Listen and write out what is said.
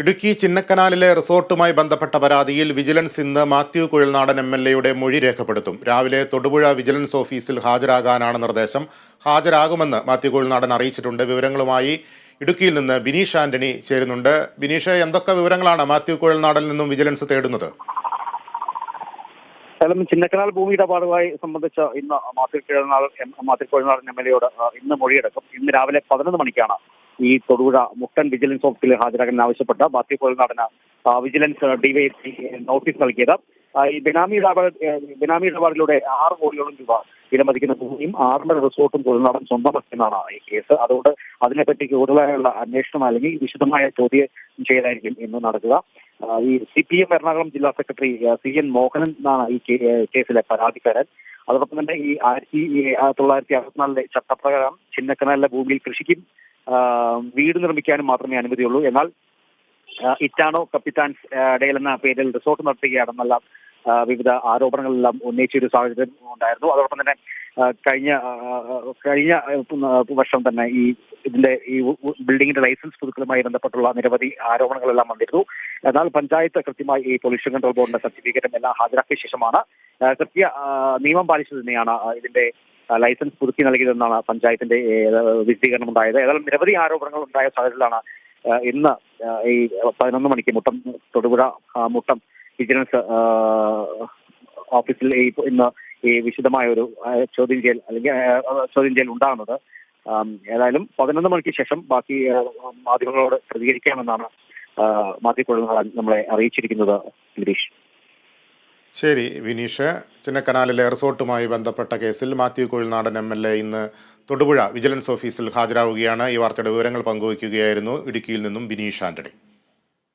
ഇടുക്കി ചിന്നക്കനാലിലെ റിസോർട്ടുമായി ബന്ധപ്പെട്ട പരാതിയിൽ വിജിലൻസ് ഇന്ന് മാത്യു കുഴൽനാടൻ എം എൽ എയുടെ മൊഴി രേഖപ്പെടുത്തും. രാവിലെ തൊടുപുഴ വിജിലൻസ് ഓഫീസിൽ ഹാജരാകാനാണ് നിർദ്ദേശം. ഹാജരാകുമെന്ന് മാത്യു കുഴൽനാടൻ അറിയിച്ചിട്ടുണ്ട്. വിവരങ്ങളുമായി ഇടുക്കിയിൽ നിന്ന് ബിനീഷ് ആന്റണി ചേരുന്നുണ്ട്. ബിനീഷ് എന്തൊക്കെ വിവരങ്ങളാണ് മാത്യു കുഴൽനാടനിൽ നിന്നും വിജിലൻസ് തേടുന്നത്? സ്ഥലം ചിന്നക്കനാൽ ഭൂമി ഇടപാടുമായി സംബന്ധിച്ച് ഇന്ന് മാത്യു കിഴനാൾ മാത്യു കിഴനാടൻ എം എൽ എയോട് ഇന്ന് മൊഴിയെടുക്കും. ഇന്ന് രാവിലെ പതിനൊന്ന് മണിക്കാണ് ഈ തൊടുപുഴ മുട്ടൻ വിജിലൻസ് ഓഫീസിൽ ഹാജരാകാൻ ആവശ്യപ്പെട്ട കിഴനാടന് ആ, വിജിലൻസ് ഡിവൈഎസ്പി നോട്ടീസ് നൽകിയത്. ഈ ബിനാമി ഇടപാട് ബിനാമി ഇടപാടിലൂടെ ആറ് കോടിയോളം രൂപ വിലമതിക്കുന്ന ഭൂമിയും ആറര റിസോർട്ടും കുഴൽനാടൻ സ്വന്തമാക്കുന്നതാണ് ഈ കേസ്. അതുകൊണ്ട് അതിനെപ്പറ്റി കൂടുതലായുള്ള അന്വേഷണം അല്ലെങ്കിൽ വിശദമായ ചോദ്യം ചെയ്തായിരിക്കും ഇന്ന് നടക്കുക. ഈ സി പി എം എറണാകുളം ജില്ലാ സെക്രട്ടറി സി എൻ മോഹനൻ എന്നാണ് ഈ കേസിലെ പരാതിക്കാരൻ. അതോടൊപ്പം തന്നെ ഈ ആയിരത്തി തൊള്ളായിരത്തി അറുപത്തിനാലിലെ ചട്ടപ്രകാരം ചിന്നക്കനാലിലെ ഭൂമിയിൽ കൃഷിക്കും വീട് നിർമ്മിക്കാനും മാത്രമേ അനുമതിയുള്ളൂ. എന്നാൽ ഇറ്റാണോ കപ്പിത്താൻസ് ഡേൽ എന്ന പേരിൽ റിസോർട്ട് നടത്തുകയാണെന്നുള്ള വിവിധ ആരോപണങ്ങളെല്ലാം ഉന്നയിച്ച ഒരു സാഹചര്യം ഉണ്ടായിരുന്നു. അതോടൊപ്പം തന്നെ കഴിഞ്ഞ കഴിഞ്ഞ വർഷം തന്നെ ഈ ഇതിന്റെ ഈ ബിൽഡിങ്ങിന്റെ ലൈസൻസ് പുതുക്കലുമായി ബന്ധപ്പെട്ടുള്ള നിരവധി ആരോപണങ്ങളെല്ലാം വന്നിരുന്നു. എന്നാൽ പഞ്ചായത്ത് കൃത്യമായി ഈ പൊല്യൂഷൻ കൺട്രോൾ ബോർഡിന്റെ സർട്ടിഫിക്കറ്റും എല്ലാം ഹാജരാക്കിയ ശേഷമാണ് കൃത്യ നിയമം പാലിച്ചു തന്നെയാണ് ഇതിന്റെ ലൈസൻസ് പുതുക്കി നൽകിയതെന്നാണ് പഞ്ചായത്തിന്റെ വിശദീകരണം ഉണ്ടായത്. ഏതായാലും നിരവധി ആരോപണങ്ങൾ ഉണ്ടായ സാഹചര്യത്തിലാണ് ഇന്ന് ഈ പതിനൊന്ന് മണിക്ക് മുട്ടം തൊടുപുഴ മുട്ടം വിജിലൻസ് ഓഫീസിൽ ഈ ഇന്ന് ഈ വിശദമായ ഒരു ചോദ്യം ചെയ്യൽ അല്ലെങ്കിൽ ചോദ്യം ചെയ്യൽ ഉണ്ടാകുന്നത്. ഏതായാലും പതിനൊന്ന് മണിക്ക് ശേഷം ബാക്കി മാധ്യമങ്ങളോട് പ്രതികരിക്കാമെന്നാണ് മാധ്യമങ്ങൾ നമ്മളെ അറിയിച്ചിരിക്കുന്നത് ഗിരീഷ് ശരി വിനീഷ്. ചിന്നക്കനാലിലെ റിസോർട്ടുമായി ബന്ധപ്പെട്ട കേസിൽ Mathew Kuzhalnadan M L A ഇന്ന് തൊടുപുഴ വിജിലൻസ് ഓഫീസിൽ ഹാജരാവുകയാണ്. ഈ വാർത്തയുടെ വിവരങ്ങൾ പങ്കുവയ്ക്കുകയായിരുന്നു ഇടുക്കിയിൽ നിന്നും ബിനീഷ് ആന്റണി.